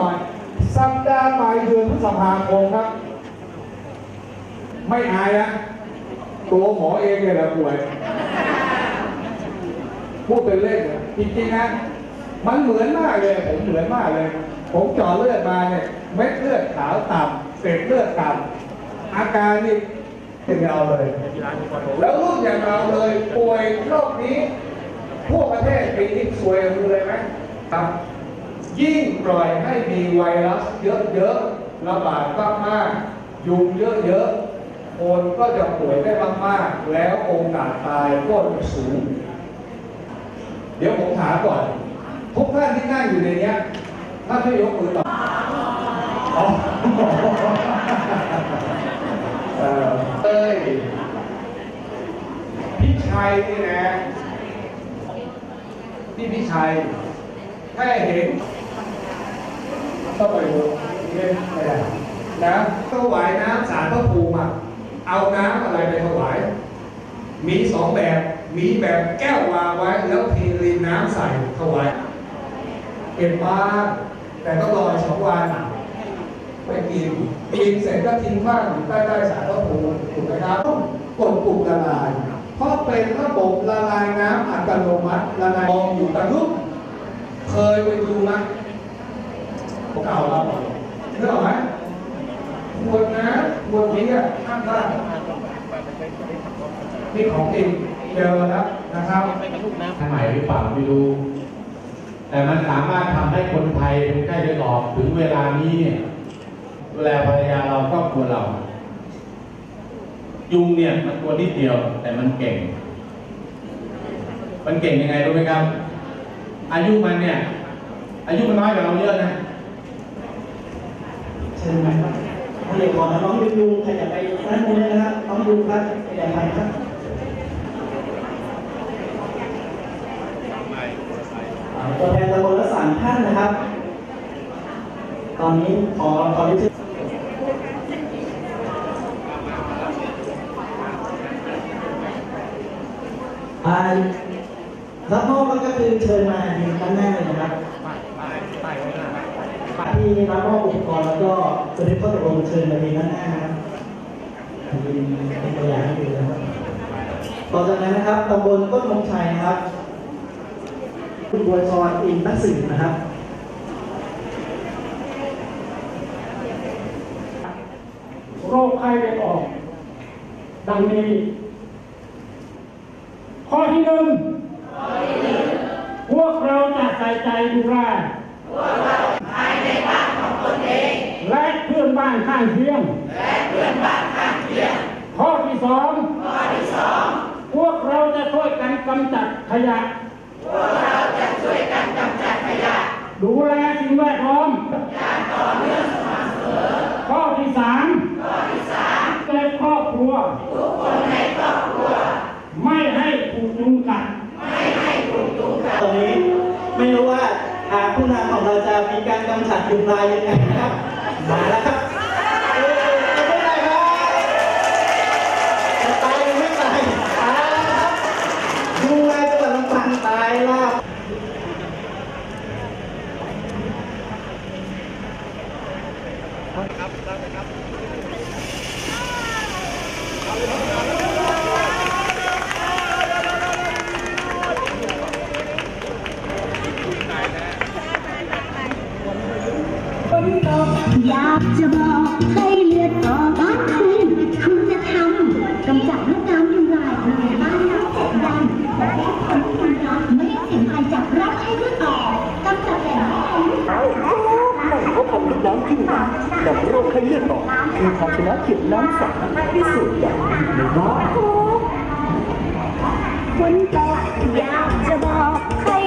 น่อย สัปดาห์ใหม่เดือนพฤษภาคมครับ ไม่อายนะตัวหมอเองเนี่ยแหละป่วย พูดเป็นเล่นนะจริงๆนะมันเหมือนมากเลย ผมเหมือนมากเลย ผมจาะเลือดมาเนี่ยเม็ดเลือดขาวต่ำเศษเลือดต่ำอาการนี่เป็นเราเลย แล้วรุ่นอย่างเราเลยป่วยโรคนี้ ทั่วประเทศปีนี้สวยมือเลยไหมครับ ยิ่งปล่อยให้มีไวรัสเยอะๆระบาดมากๆยุงเยอะๆคนก็จะป่วยได้มากๆ แล้วโอกาสตายก็จะสูง เดี๋ยวผมถามก่อน ทุกท่านที่นั่งอยู่ในนี้ยท่านช่วยยกมือตอบอ๋อเออเอ้ยพี่ชัยนี่นะพี่พี่ชัยแค่เห็น ต้องไปดูเล่นไม่ได้นะถวายน้ำสารพระภูมิอะเอาน้ำอะไรไปถวาย มีสองแบบมีแบบแก้ววางไว้แล้วเทรินน้ำใส่ถวายเก็บบ้างแต่ต้องรอสองวันไปกินกินเสร็จก็ทิ้งบ้างอยู่ใต้ใต้สารพระภูมิถูกไหมครับต้องกดปุ่มละลาย เพราะเป็นระบบละลายน้ำอัตโนมัติละลายมองอยู่ตะลุกเคยไปดูไหม เก่าเราเนื้ออกไหมขวดน้ำขวดนี้อะข้างล่างนี่ของจริงเจอแล้วนะครับทางไหนหรือเปล่าไม่รู้ แต่มันสามารถทำให้คนไทยเป็นไข้เลือดออกถึงเวลานี้เนี่ยดูแลภรรยาเราครอบครัวเรา ยุงเนี่ยมันตัวนิดเดียว แต่มันเก่ง มันเก่งยังไงรู้ไหมครับ อายุมันเนี่ย อายุมันน้อยกว่าเราเยอะนะ เชิญมาครับเด็กก่อนนะน้องยูยูใครอยากไปด้านบนเลยนะครับน้องยูครับอยากไปครับตัวแทนตำบลละสามท่านนะครับ ตอนนี้ขอขอเรียนเชิญอ่ารับมอบก็คือเชิญมายืนข้างหน้าเลยนะครับ ที่รับมอบอุปกรณ์แล้วก็จะได้ข้อตกลงเชิญมาดีด้านหน้านะครับยืนเป็นตัวอย่างให้ดูนะครับต่อจากนั้นนะครับตำบลต้นมงชัยนะครับคุณบัวชรอินทักษิณนะครับโรคไข้เลือดออก ดังนี้ ข้อที่หนึ่งพวกเราจะใส่ใจดูแลภายในบ้านของตนเอง และเพื่อน บ้านข้างเคียงข้อที่สองพวกเราจะช่วยกันกำจัดขยะ พวกเราจะช่วยกันกำจัดขยะ ดูแลสิ่งแวดล้อมข้อที่สามข้อที่สามในครอบครัวทุกคนในครอบครัว ไม่ให้ถูกยุงกัดตอนนี้ไม่รู้ว่าอ่าผู้นำของเราจะมีการกำจัดยุงลายยังไงนะครับ มาแล้วครับเอ้ยจะไม่ได้ครับจะตายหรือไม่ตายตายแล้วครับยุงลายจังหวัดลำปางตายแล้ว อยากจะบอกให้ แต่โรคไข้เลือดออกคือภาชนะเก็บน้ำใสที่สุดอย่างที่ในบ้านคุณก็อยากจะบอก